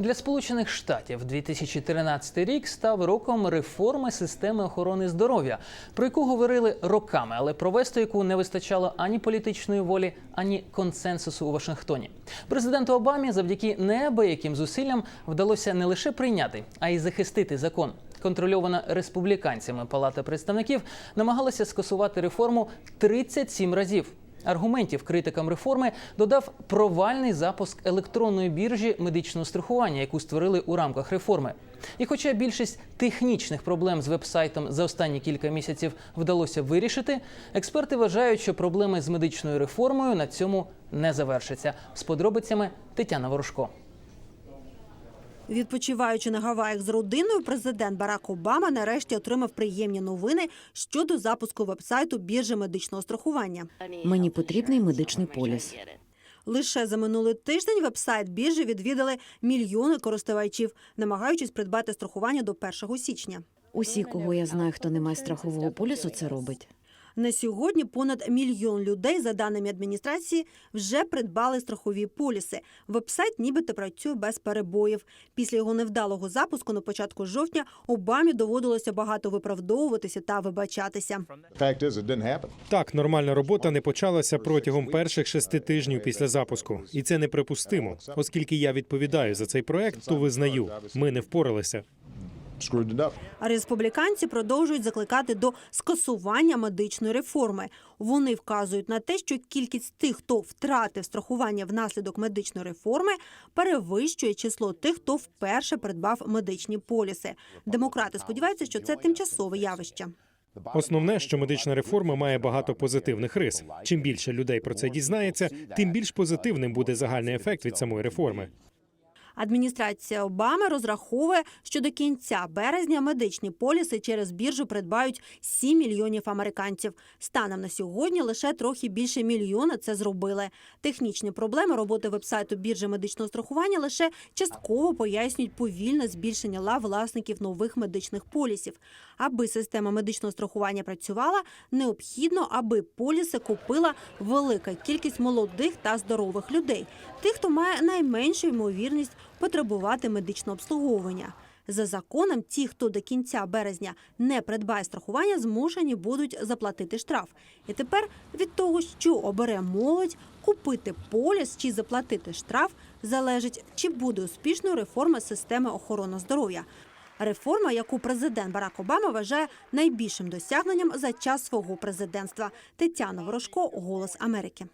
Для Сполучених Штатів 2013 рік став роком реформи системи охорони здоров'я, про яку говорили роками, але провести яку не вистачало ані політичної волі, ані консенсусу у Вашингтоні. Президенту Обамі завдяки неабияким зусиллям вдалося не лише прийняти, а й захистити закон. Контрольована республіканцями Палата представників намагалася скасувати реформу 37 разів. Аргументів критикам реформи додав провальний запуск електронної біржі медичного страхування, яку створили у рамках реформи. І хоча більшість технічних проблем з вебсайтом за останні кілька місяців вдалося вирішити, експерти вважають, що проблеми з медичною реформою на цьому не завершаться. З подробицями Тетяна Ворожко. Відпочиваючи на Гаваях з родиною, президент Барак Обама нарешті отримав приємні новини щодо запуску вебсайту біржі медичного страхування. Мені потрібний медичний поліс. Лише за минулий тиждень вебсайт біржі відвідали мільйони користувачів, намагаючись придбати страхування до 1 січня. Усі, кого я знаю, хто не має страхового полісу, це робить. На сьогодні понад мільйон людей, за даними адміністрації, вже придбали страхові поліси. Вебсайт нібито працює без перебоїв. Після його невдалого запуску на початку жовтня Обамі доводилося багато виправдовуватися та вибачатися. Так, нормальна робота не почалася протягом перших шести тижнів після запуску, і це неприпустимо. Оскільки я відповідаю за цей проект, то визнаю, ми не впоралися. А республіканці продовжують закликати до скасування медичної реформи. Вони вказують на те, що кількість тих, хто втратив страхування внаслідок медичної реформи, перевищує число тих, хто вперше придбав медичні поліси. Демократи сподіваються, що це тимчасове явище. Основне, що медична реформа має багато позитивних рис. Чим більше людей про це дізнається, тим більш позитивним буде загальний ефект від самої реформи. Адміністрація Обами розраховує, що до кінця березня медичні поліси через біржу придбають 7 мільйонів американців. Станом на сьогодні лише трохи більше мільйона це зробили. Технічні проблеми роботи вебсайту біржі медичного страхування лише частково пояснюють повільне збільшення лав власників нових медичних полісів. Аби система медичного страхування працювала, необхідно, аби поліси купила велика кількість молодих та здорових людей, тих, хто має найменшу ймовірність потребувати медичного обслуговування. За законом, ті, хто до кінця березня не придбає страхування, змушені будуть заплатити штраф. І тепер від того, що обере молодь, купити поліс чи заплатити штраф, залежить, чи буде успішною реформа системи охорони здоров'я. Реформа, яку президент Барак Обама вважає найбільшим досягненням за час свого президентства. Тетяна Ворожко, Голос Америки.